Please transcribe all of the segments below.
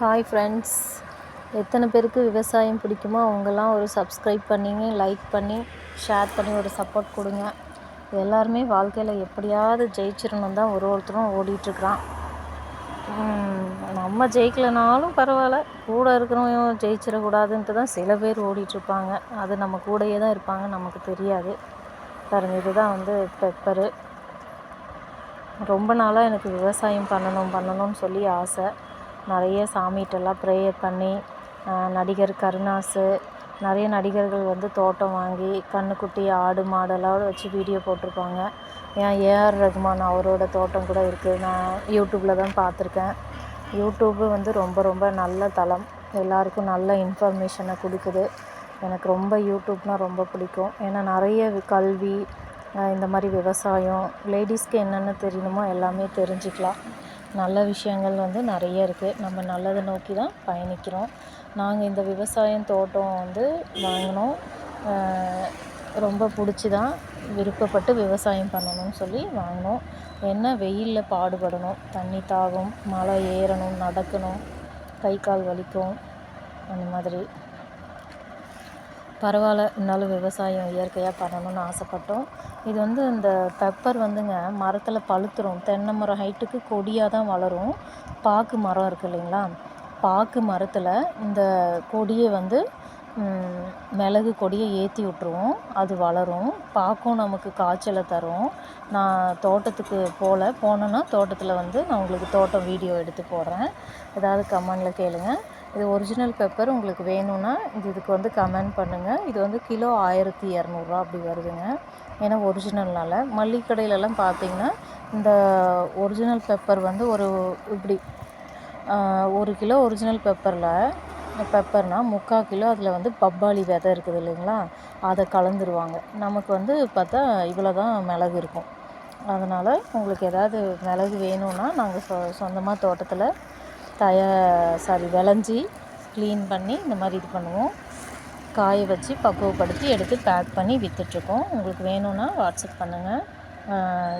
Hi friends எத்தனை பேருக்கு விவசாயம் பிடிக்குமோ அவங்கெல்லாம் ஒரு சப்ஸ்கிரைப் பண்ணிங்க லைக் பண்ணி ஷேர் பண்ணி ஒரு சப்போர்ட் கொடுங்க. எல்லாருமே வாழ்க்கையில் எப்படியாவது ஜெயிச்சிடணும் தான் ஒரு ஒருத்தரும் ஓடிட்டுருக்குறான். நம்ம ஜெயிக்கலைனாலும் பரவாயில்ல. கூட இருக்கிறவங்க ஜெயிச்சிடக்கூடாதுன்ட்டு தான் சில பேர் ஓடிட்டுருப்பாங்க. அது நம்ம கூடயே தான் இருப்பாங்க நமக்கு தெரியாது. பாருங்க இதுதான் வந்து பெப்பரு ரொம்ப நாளாக எனக்கு விவசாயம் பண்ணணும் பண்ணணும்னு சொல்லி ஆசை. நிறைய சாமிகிட்டலாம் ப்ரேயர் பண்ணி நடிகர் கருணாஸு நிறைய நடிகர்கள் வந்து தோட்டம் வாங்கி கன்றுக்குட்டி ஆடு மாடெல்லாம் வச்சு வீடியோ போட்டிருப்பாங்க. ஏன் ஏஆர் ரகுமான் அவரோட தோட்டம் கூட இருக்குது நான் யூடியூப்பில் தான் பார்த்துருக்கேன். யூடியூப்பு வந்து ரொம்ப ரொம்ப நல்ல தளம். எல்லாருக்கும் நல்ல இன்ஃபர்மேஷனை கொடுக்குது. எனக்கு ரொம்ப யூடியூப்னால் ரொம்ப பிடிக்கும். ஏன்னா நிறைய கல்வி இந்த மாதிரி விவசாயம் லேடிஸ்க்கு என்னென்ன தெரியணுமோ எல்லாமே தெரிஞ்சுக்கலாம். நல்ல விஷயங்கள் வந்து நிறைய இருக்குது நம்ம நல்லதை நோக்கி தான் பயணிக்கிறோம். நாங்கள் இந்த விவசாயம் தோட்டம் வந்து வாங்கினோம். ரொம்ப பிடிச்சி தான் விருப்பப்பட்டு விவசாயம் பண்ணணும்னு சொல்லி வாங்கினோம். என்ன வெயிலில் பாடுபடணும். தண்ணி தாகம் மழை ஏறணும் நடக்கணும் கை கால் வலிக்கும் அந்த மாதிரி. பரவாயில்ல இருந்தாலும் விவசாயம் இயற்கையாக பண்ணணும்னு ஆசைப்பட்டோம். இது வந்து இந்த பெப்பர் வந்துங்க மரத்தில் பழுத்துரும். தென்னை மரம் ஹைட்டுக்கு கொடியாக தான் வளரும். பாக்கு மரம் இருக்குது இல்லைங்களா? பாக்கு மரத்தில் இந்த கொடியை வந்து மிளகு கொடியை ஏற்றி விட்ருவோம் அது வளரும். பாக்கும் நமக்கு காய்ச்சலை தரும். நான் தோட்டத்துக்கு போகல போனேன்னா தோட்டத்தில் வந்து நான் உங்களுக்கு தோட்டம் வீடியோ எடுத்து போடுறேன். ஏதாவது கமெண்டில் கேளுங்கள் இது ஒரிஜினல் பெப்பர் உங்களுக்கு வேணும்னா இது இதுக்கு வந்து கமெண்ட் பண்ணுங்கள் இது வந்து கிலோ ஆயிரத்தி இரநூறுவா அப்படி வருதுங்க. ஏன்னா ஒரிஜினல்னால மல்லிகை கடையிலலாம் பார்த்தீங்கன்னா இந்த ஒரிஜினல் பெப்பர் வந்து ஒரு இப்படி ஒரு கிலோ ஒரிஜினல் பெப்பரில் பெப்பர்னால் முக்கால் கிலோ அதில் வந்து பப்பாளி விதை இருக்குது இல்லைங்களா? அதை கலந்துருவாங்க. நமக்கு வந்து பார்த்தா இவ்வளோ தான் மிளகு இருக்கும். அதனால் உங்களுக்கு ஏதாவது மிளகு வேணும்னா நாங்கள் சொ சொந்தமாக தோட்டத்தில் தய சாரி விளைஞ்சி க்ளீன் பண்ணி இந்த மாதிரி இது பண்ணுவோம். காய வச்சு பக்குவப்படுத்தி எடுத்து பேக் பண்ணி விற்றுட்ருக்கோம் உங்களுக்கு வேணும்னா வாட்ஸ்அப் பண்ணுங்கள்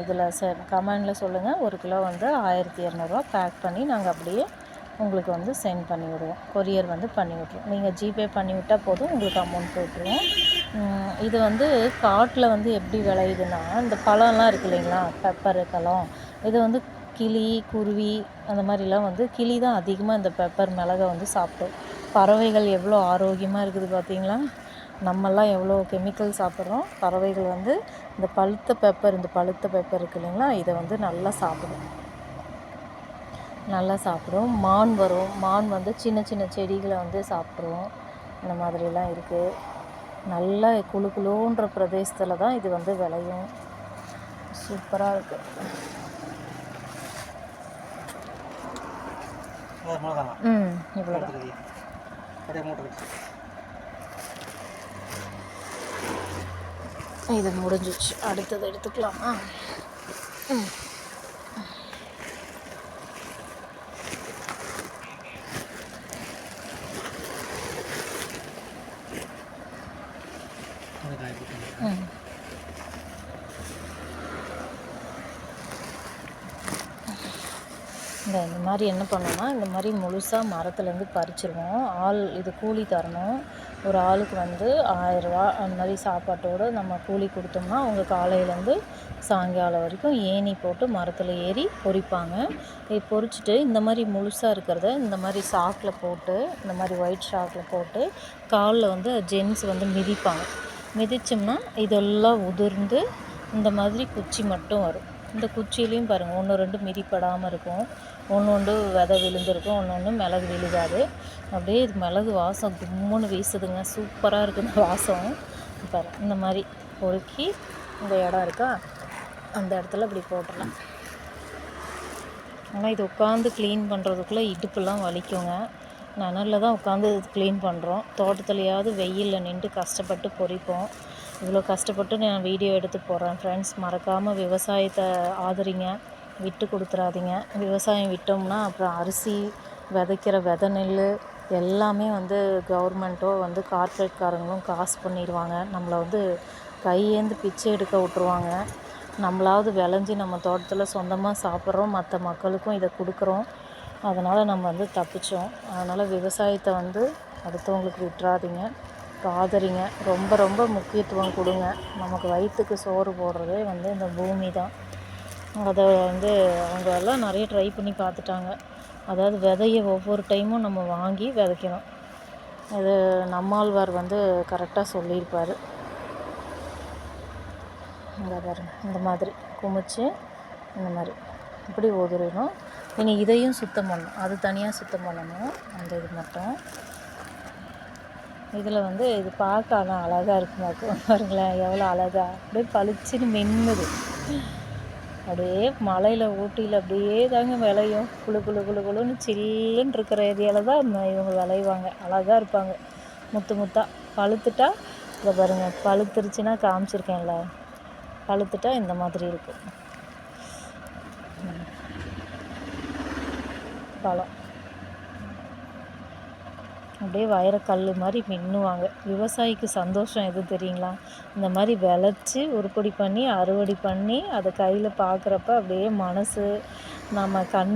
இதில் ச கமெண்டில் சொல்லுங்கள் ஒரு கிலோ வந்து ஆயிரத்தி இரநூறுவா பேக் பண்ணி நாங்கள் அப்படியே உங்களுக்கு வந்து சென்ட் பண்ணி விடுவோம். கொரியர் வந்து பண்ணி விட்ருவோம் நீங்கள் ஜிபே பண்ணி விட்டால் போதும் உங்களுக்கு அமௌண்ட் போட்டுருவோம். இது வந்து காட்டில் வந்து எப்படி விளையுதுன்னா இந்த பழம்லாம் இருக்குது இல்லைங்களா? பெப்பரு பழம் இது வந்து கிளி குருவி அந்த மாதிரிலாம் வந்து கிளி தான் அதிகமாக இந்த பெப்பர் மிளகை வந்து சாப்பிடும். பறவைகள் எவ்வளோ ஆரோக்கியமாக இருக்குது பார்த்தீங்களா? நம்மெல்லாம் எவ்வளோ கெமிக்கல் சாப்பிட்றோம். பறவைகள் வந்து இந்த பழுத்த பெப்பர் இந்த பழுத்த பெப்பர் இருக்குது இல்லைங்களா? இதை வந்து நல்லா சாப்பிடும். நல்லா சாப்பிடும். மான் வரும். மான் வந்து சின்ன சின்ன செடிகளை வந்து சாப்பிட்ரும் இந்த மாதிரிலாம் இருக்குது நல்ல குழு குழுன்ற பிரதேசத்தில் தான் இது வந்து விளையும். சூப்பராக இருக்குது ம் இவ்வளோ இது முடிஞ்சிச்சு. அடுத்தது எடுத்துக்கலாமா? ம் ம். இந்த இந்த மாதிரி என்ன பண்ணோம்னா இந்த மாதிரி முழுசாக மரத்துலேருந்து பறிச்சிருவோம். ஆள் இது கூலி தரணும். ஒரு ஆளுக்கு வந்து ஆயிரரூவா அந்த மாதிரி சாப்பாட்டோடு நம்ம கூலி கொடுத்தோம்னா அவங்க காலையிலேருந்து சாயங்காலம் வரைக்கும் ஏணி போட்டு மரத்தில் ஏறி பொறிப்பாங்க. இது பொறிச்சிட்டு இந்த மாதிரி முழுசாக இருக்கிறத இந்த மாதிரி சாக்கில் போட்டு இந்த மாதிரி ஒயிட் ஷாக்கில் போட்டு காலில் வந்து ஜென்ஸ் வந்து மிதிப்பாங்க. மிதித்தோம்னா இதெல்லாம் உதிர்ந்து இந்த மாதிரி குச்சி மட்டும் வரும். இந்த குச்சியிலையும் பாருங்கள் ஒன்று ரெண்டு மிதிப்படாமல் இருக்கும். ஒன்று ஒன்று விதை விழுந்திருக்கும் ஒன்று ஒன்று மிளகு விழுகாது. அப்படியே இது மிளகு வாசம் கும்முன்னு வீசுதுங்க. சூப்பராக இருக்குது இந்த வாசம். பாரு இந்த மாதிரி பொறுக்கி இந்த இடம் இருக்கா? அந்த இடத்துல இப்படி போட்டுடலாம். ஆனால் இது உட்காந்து க்ளீன் பண்ணுறதுக்குள்ளே இடுப்புலாம் வலிக்குங்க. நனலில் தான் உட்காந்து க்ளீன் பண்ணுறோம் தோட்டத்துலையாவது வெயிலில் நின்று கஷ்டப்பட்டு பொறிப்போம். இவ்வளோ கஷ்டப்பட்டு நான் வீடியோ எடுத்து போடுறேன். ஃப்ரெண்ட்ஸ் மறக்காமல் விவசாயத்தை ஆதரிங்க. விட்டு கொடுத்துறாதீங்க. விவசாயம் விட்டோம்னா அப்புறம் அரிசி விதைக்கிற வித நெல் எல்லாமே வந்து கவர்மெண்ட்டோ வந்து கார்ப்பரேட்காரங்களும் காசு பண்ணிடுவாங்க. நம்மளை வந்து கையேந்து பிச்சை எடுக்க விட்ருவாங்க நம்மளாவது விளைஞ்சி நம்ம தோட்டத்தில் சொந்தமாக சாப்பிட்றோம். மற்ற மக்களுக்கும் இதை கொடுக்குறோம். அதனால் நம்ம வந்து தப்பிச்சோம். அதனால் விவசாயத்தை வந்து அடுத்தவங்களுக்கு விட்டுறாதீங்க. காதறிங்க ரொம்ப ரொம்ப முக்கியத்துவம் கொடுங்க. நமக்கு வயிற்றுக்கு சோறு போடுறதே வந்து இந்த பூமி தான். அதை வந்து அவங்க எல்லாம் நிறைய ட்ரை பண்ணி பார்த்துட்டாங்க. அதாவது விதையை ஒவ்வொரு டைமும் நம்ம வாங்கி விதைக்கணும். இது நம்மாழ்வார் வந்து கரெக்டாக சொல்லியிருப்பார். இங்கே பாருங்க. இந்த மாதிரி குமிச்சு இந்த மாதிரி. இப்படி உதறிடும் இனி இதையும் சுத்தம் பண்ணணும். அது தனியாக சுத்தம் பண்ணணும். அந்த இது மட்டும். இதில் வந்து இது பார்க்க ஆனால் அழகாக இருக்குமாக்கும் பாருங்களேன். எவ்வளோ அழகா. அப்படியே பளிச்சுன்னு மென்னுது அப்படியே மலையில் ஊட்டியில் அப்படியே தாங்க விளையும். குழு குளு குளு குளுன்னு சில்லுன்னு இருக்கிற ஏரியாவில் தான் இவங்க விளைவாங்க. அழகாக இருப்பாங்க. முத்து முத்தாக பழுத்துட்டா இதை பாருங்க பழுத்துருச்சுன்னா காமிச்சிருக்கேன்ல. பழுத்துட்டா இந்த மாதிரி இருக்கும் பழம். அப்படியே வைரக்கல் மாதிரி மின்னுவாங்க. விவசாயிக்கு சந்தோஷம் எது தெரியுங்களா? இந்த மாதிரி விளைச்சி உருப்படி பண்ணி அறுவடை பண்ணி அதை கையில் பார்க்குறப்ப அப்படியே மனசு நம்ம கண்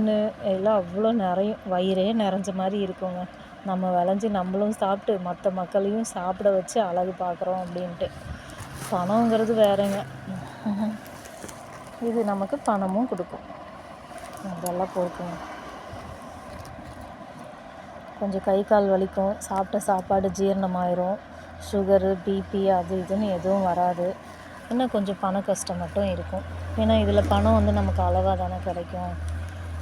எல்லாம் அவ்வளோ நிறையும். வயிறே நிறைஞ்ச மாதிரி இருக்குங்க. நம்ம விளைஞ்சி நம்மளும் சாப்பிட்டு மற்ற மக்களையும் சாப்பிட வச்சு அழகு பார்க்குறோம் அப்படின்ட்டு. பணங்கிறது வேறங்க. இது நமக்கு பணமும் கொடுக்கும். அதெல்லாம் போட்டுங்க கொஞ்சம் கை கால் வலிக்கும் சாப்பிட்ட சாப்பாடு ஜீரணமாயிரும். சுகரு பிபி அது இதுன்னு எதுவும் வராது. இன்னும் கொஞ்சம் பண கஷ்டம் மட்டும் இருக்கும். ஏன்னா இதில் பணம் வந்து நமக்கு அளவாக தானே கிடைக்கும்.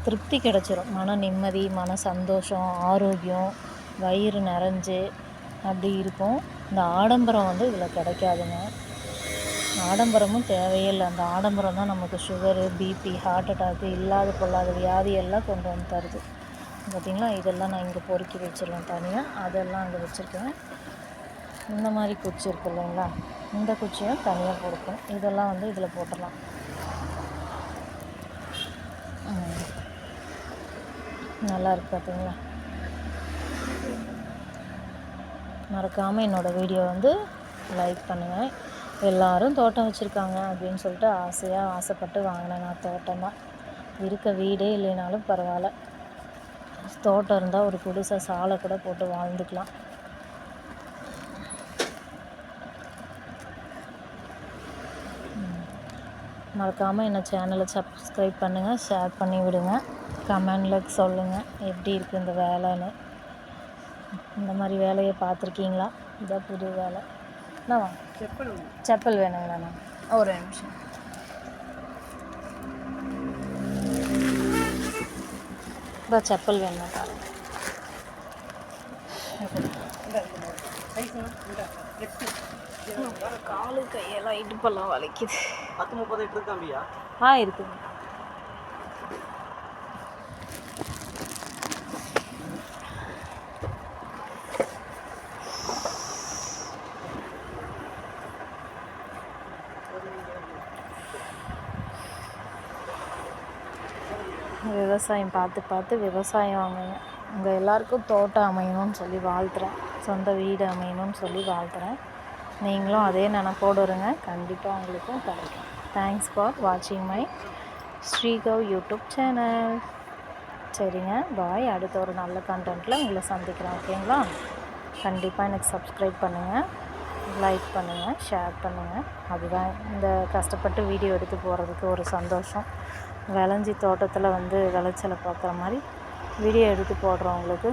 திருப்தி கிடச்சிரும். மன நிம்மதி மன சந்தோஷம் ஆரோக்கியம் வயிறு நிறைஞ்சு அப்படி இருக்கும். இந்த ஆடம்பரம் வந்து இதில் கிடைக்காதுங்க. ஆடம்பரமும் தேவையில்லை அந்த ஆடம்பரம் தான் நமக்கு சுகரு பிபி ஹார்ட் அட்டாக்கு இல்லாத பொல்லாத வியாதி எல்லாம் கொண்டு வந்து தருது. பார்த்திங்களா? இதெல்லாம் நான் இங்கே பொறுக்கி வச்சுருவேன் தனியாக அதெல்லாம் அங்கே வச்சுருக்கேன். இந்த மாதிரி குச்சி இருக்கு இல்லைங்களா? இந்த குச்சியும் தனியாக போடுக்கும் இதெல்லாம் வந்து இதில் போட்டுடலாம். நல்லா இருக்குது பார்த்தீங்களா? மறக்காமல் என்னோடய வீடியோ வந்து லைக் பண்ணுங்கள் எல்லோரும் தோட்டம் வச்சுருக்காங்க அப்படின்னு சொல்லிட்டு ஆசையாக ஆசைப்பட்டு வாங்கினேன் நான் தோட்டமாக இருக்க வீடே இல்லைனாலும் பரவாயில்ல. தோட்டம் இருந்தால் ஒரு குடிசை சாலை கூட போட்டு வாழ்ந்துக்கலாம். மறக்காமல் என்ன சேனலை சப்ஸ்கிரைப் பண்ணுங்கள் ஷேர் பண்ணி விடுங்க. கமெண்டில் சொல்லுங்கள் எப்படி இருக்குது இந்த வேலைன்னு. இந்த மாதிரி வேலையை பார்த்துருக்கீங்களா? இதான் புது வேலை. என்னவா செப்பல் செப்பல் வேணுங்களாண்ணா ஒரு நிமிஷம். இப்போ செப்பல் வேணும் பாருங்க காலு கையெல்லாம் இடுப்பெல்லாம் வலிக்குது. பத்து முப்பது எட்டு இருக்காம்பியா ஆ இருக்குங்க விவசாயம் பார்த்து பார்த்து விவசாயம் அமையும் உங்கள் எல்லாருக்கும் தோட்டம் அமையணும்னு சொல்லி வாழ்த்துறேன். சொந்த வீடு அமையணும்னு சொல்லி வாழ்த்துறேன். நீங்களும் அதே நினப்போடு இருங்க. கண்டிப்பாக உங்களுக்கும் கிடைக்கும். தேங்க்ஸ் ஃபார் வாட்சிங் மை ஸ்ரீகவ் யூடியூப் சேனல் சரிங்க. பாய் அடுத்த ஒரு நல்ல கண்டென்ட்டில் உங்களை சந்திக்கிறேன். ஓகேங்களா கண்டிப்பாக எனக்கு சப்ஸ்கிரைப் பண்ணுங்கள் லைக் பண்ணுங்கள் ஷேர் பண்ணுங்கள் அதுதான் இந்த கஷ்டப்பட்டு வீடியோ எடுத்து போகிறதுக்கு ஒரு சந்தோஷம். விளைஞ்சி தோட்டத்தில் வந்து விளைச்சலை பார்க்குற மாதிரி வீடியோ எடுத்து போடுறவங்களுக்கு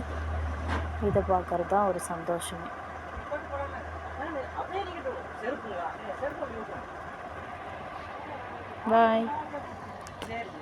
இதை பார்க்குறது தான் ஒரு சந்தோஷமே. பாய் சரி